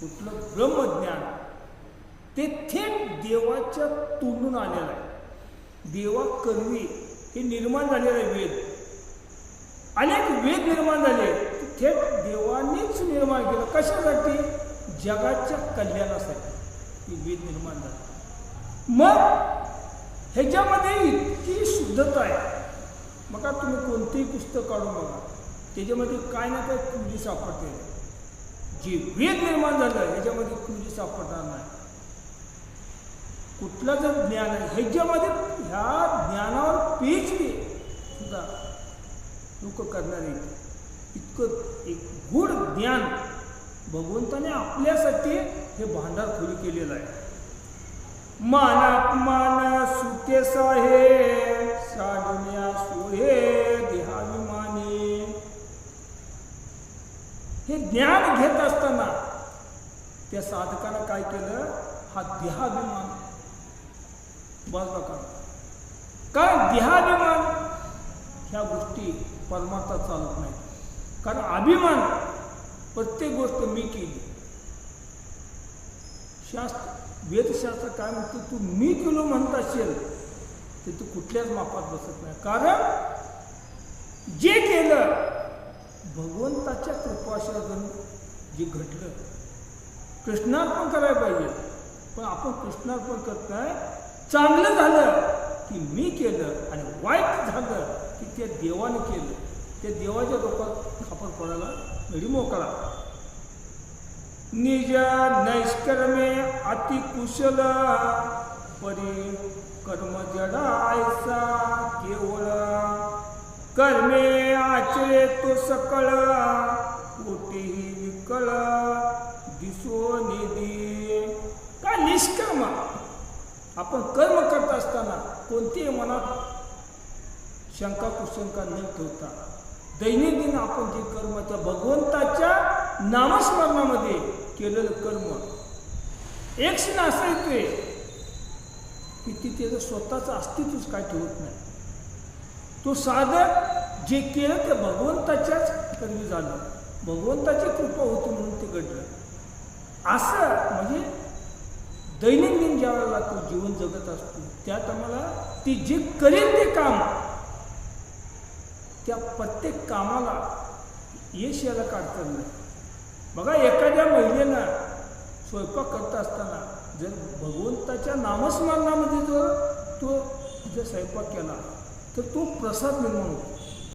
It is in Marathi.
कुठलं ब्रह्मज्ञान ते थेट देवाच्या तोंडून आलेलं आहे. देवा कर्वी हे निर्माण झालेलं आहे वेद. अनेक वेद निर्माण झाले. थेट देवानेच निर्माण केलं. कशासाठी? जगाच्या कल्याणासाठी हे वेद निर्माण झाले. मग ह्याच्यामध्ये इतकी शुद्धता आहे. बघा तुम्ही कोणतेही पुस्तक काढून बघा. त्याच्यामध्ये काय ना काय कुंजी सापडते जे वेद निर्माण झालं ह्याच्यामध्ये कुंजी सापडणार नाही. कुठलं जर ज्ञान आहे ह्याच्यामध्ये ह्या ज्ञानावर पीएचडी सुद्धा लोक करणार आहेत. इतकं एक गूढ ज्ञान भगवंताने आपल्यासाठी हे भांडार खोली केलेलं आहे. मानापमान सुते साहे हे ज्ञान घेत असताना त्या साधकानं काय केलं? हा देहाभिमान. बाजूला का कारण देहाभिमान? ह्या गोष्टी परमार्था चालत नाही कारण अभिमान प्रत्येक गोष्ट मी केली. शास्त्र वेदशास्त्र काय म्हणतो? तू मी केलो म्हणत असेल ते तू कुठल्याच मापात बसत नाही. कारण जे केलं भगवंताच्या कृपाशासन जे घडलं कृष्णार्पण करायला पाहिजे. पण आपण कृष्णार्पण करत नाही चांगलं झालं की मी केलं आणि वाईट झालं की ते देवाने केलं. ते देवाच्या डोक्यात खापर पडायला घडी मोकळा. निज नैष्कर्मे अति कुशल परी कर्म जडायसा केवळ. कर्मे वाचे तो सकळ कोटीही विकळ दिसो निधी काय निष्कर्म आपण कर्म करत असताना कोणतीही मनात शंका कुशंका न ठेवता दैनंदिन आपण जे कर्म त्या भगवंताच्या नामस्मरणामध्ये केलेलं कर्म एक क्षण असं येते की ती त्याचं स्वतःचं अस्तित्वच काय ठेवत नाही. तो साधक जे केलं ते भगवंताच्याच कर्मी झालं. भगवंताची कृपा होती म्हणून ते घडलं. असं म्हणजे दैनंदिन ज्या वेळेला तो जीवन जगत असतो त्यात आम्हाला ती जे करेल ते काम त्या प्रत्येक कामाला यश यायला काढतात नाही बघा एखाद्या महिलेनं स्वयंपाक करत असताना जर भगवंताच्या नामस्मरणामध्ये जर तो जर स्वयंपाक केला तर तो प्रसाद निर्माण होतो.